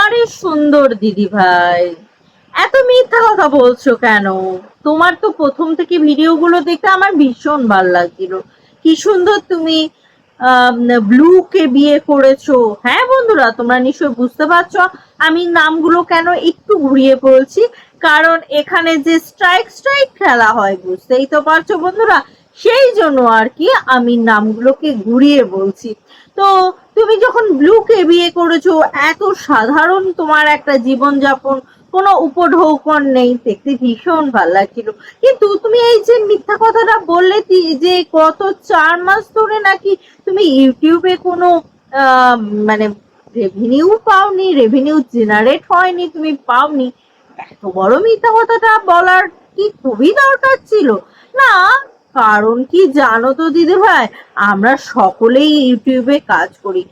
আরে সুন্দর দিদি ভাই। এত মিথ্যা কথা বলছো কেন? তোমার তো প্রথম থেকে ভিডিওগুলো দেখতে আমার ভীষণ ভালো লাগছিল। কি সুন্দর তুমি ব্লুকে বিয়ে করেছ। হ্যাঁ বন্ধুরা, তোমরা নিশ্চয়ই বুঝতে পারছ আমি নামগুলো কেন একটু ঘুরিয়ে বলছি। কারণ এখানে যে স্ট্রাইক স্ট্রাইক খেলা হয়, বুঝতেই তো পারছ বন্ধুরা? সেই জন্য আর কি আমি নামগুলোকে ঘুরিয়ে বলছি। তো তুমি যখন ব্লুকে বিয়ে করেছ? এত সাধারণ তোমার একটা জীবনযাপন। কোনো উপঢৌকন নেই। দেখতে ভীষণ ভালো লাগছিল। কিন্তু তুমি এই যে মিথ্যা কথাটা বললে যে গত চার মাস ধরে নাকি তুমি ইউটিউবে কোনো মানে রেভিনিউ পাওনি রেভিনিউ জেনারেট হয়নি, তুমি পাওনি। এত বড় মিথ্যা কথাটা বলার কি খুবই দরকার ছিল? না, কারণ কি জানো তো দিদি ভাই আমরা সকলেই ইউটিউবে কাজ করি।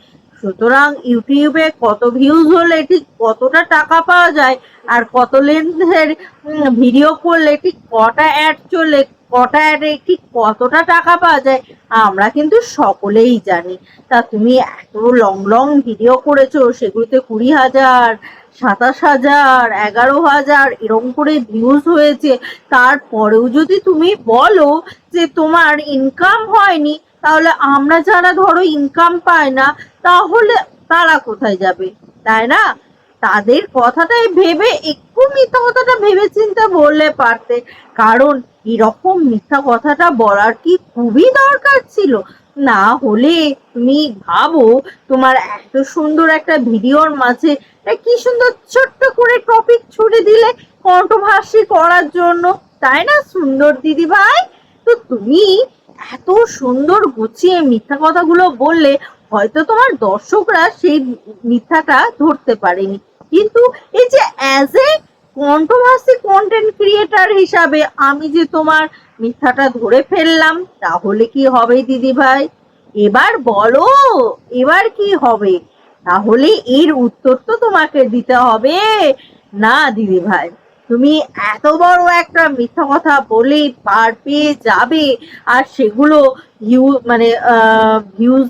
সুতরাং ইউটিউবে কত ভিউজ হলে ঠিক কতটা টাকা পাওয়া যায় আর কত লেন্থের ভিডিও করলে ঠিক কটা অ্যাড চললে কটা অ্যাডে ঠিক কতটা টাকা পাওয়া যায়, আমরা কিন্তু সকলেই জানি। তা তুমি এত লং লং ভিডিও করেছ, সেগুলোতে কুড়ি হাজার, সাতাশ হাজার, এগারো হাজার, এরকম করে ভিউজ হয়েছে। তারপরেও যদি তুমি বলো যে তোমার ইনকাম হয়নি তাহলে আমরা যারা ধরো ইনকাম পায় না, তাহলে তারা কোথায় যাবে? তাই না? তাদের কথাটাই ভেবে একটু মিথ্যা কথাটা ভেবে চিন্তে বললে পারতে। কারণ এরকম মিথ্যা কথাটা বলার কি খুবই দরকার ছিল? না হলে তুমি ভাবো, তোমার এত সুন্দর একটা ভিডিওর মাঝে কি সুন্দর ছোট্ট করে টপিক ছুড়ে দিলে কন্ট্রোভার্সি করার জন্য। তাই না, সুন্দর দিদি ভাই তো তুমি এত সুন্দর গুছিয়ে মিথ্যা কথাগুলো বললে হয়তো তোমার দর্শকরা সেই মিথ্যাটা ধরতে পারেনি। কিন্তু এই যে as a controversy content creator হিসাবে আমি যে তোমার মিথ্যাটা ধরে ফেললাম, তাহলে কি হবে দিদি ভাই? এবার বলো, এবার কি হবে? তাহলে এর উত্তর তো তোমাকে দিতে হবে। না, দিদি ভাই। তুমি এত বড় একটা মিথ্যা কথা বলে পার পেয়ে যাবে, আর সেগুলো ভিউ মানে ভিউজ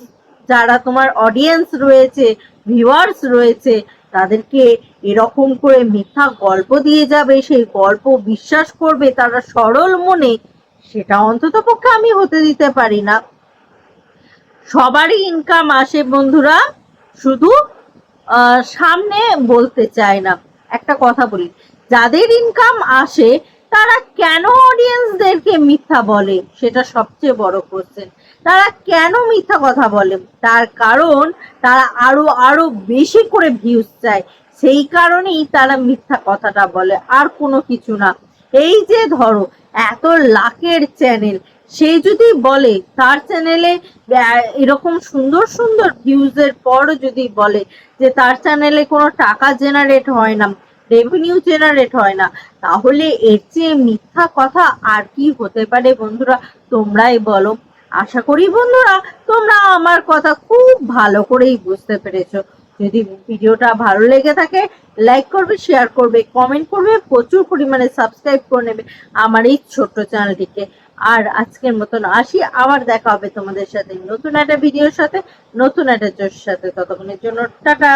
যারা তোমার অডিয়েন্স রয়েছে ভিউয়ার্স রয়েছে, তাদেরকে এরকম করে মিথ্যা গল্প দিয়ে যাবে, সেই গল্প বিশ্বাস করবে তারা সরল মনে, সেটা অন্তত পক্ষে আমি হতে দিতে পারি না। সবারই ইনকাম আসে বন্ধুরা, শুধু সামনে বলতে চায় না। একটা কথা বলি যাদের ইনকাম আসে, তারা কেন অডিয়েন্সদেরকে মিথ্যা বলে? সেটা সবচেয়ে বড় কোশ্চেন তারা কেন মিথ্যা কথা বলে? তার কারণ তারা আরও আরও বেশি করে ভিউজ চায়। সেই কারণেই তারা মিথ্যা কথাটা বলে, আর কোনো কিছু না। এই যে ধরো, এত লাখের চ্যানেল সে যদি বলে, তার চ্যানেলে এরকম সুন্দর সুন্দর ভিউজের পর যদি বলে যে তার চ্যানেলে কোনো টাকা জেনারেট হয় না রেভিনিউ জেনারেট হয় না। তাহলে এর চেয়ে মিথ্যা কথা আর কি হতে পারে বন্ধুরা? তোমরাই বলো। আশা করি বন্ধুরা, তোমরা আমার কথা খুব ভালো করেই বুঝতে পেরেছ। যদি ভিডিওটা ভালো লেগে থাকে লাইক করবে শেয়ার করবে কমেন্ট করবে, প্রচুর পরিমাণে সাবস্ক্রাইব করে নেবে আমার এই ছোট্ট চ্যানেলটিকে। আর আজকের মতন আসি, আবার দেখা হবে তোমাদের সাথে নতুন একটা ভিডিওর সাথে, নতুন একটা জোর সাথে। ততক্ষণের জন্য টাটা।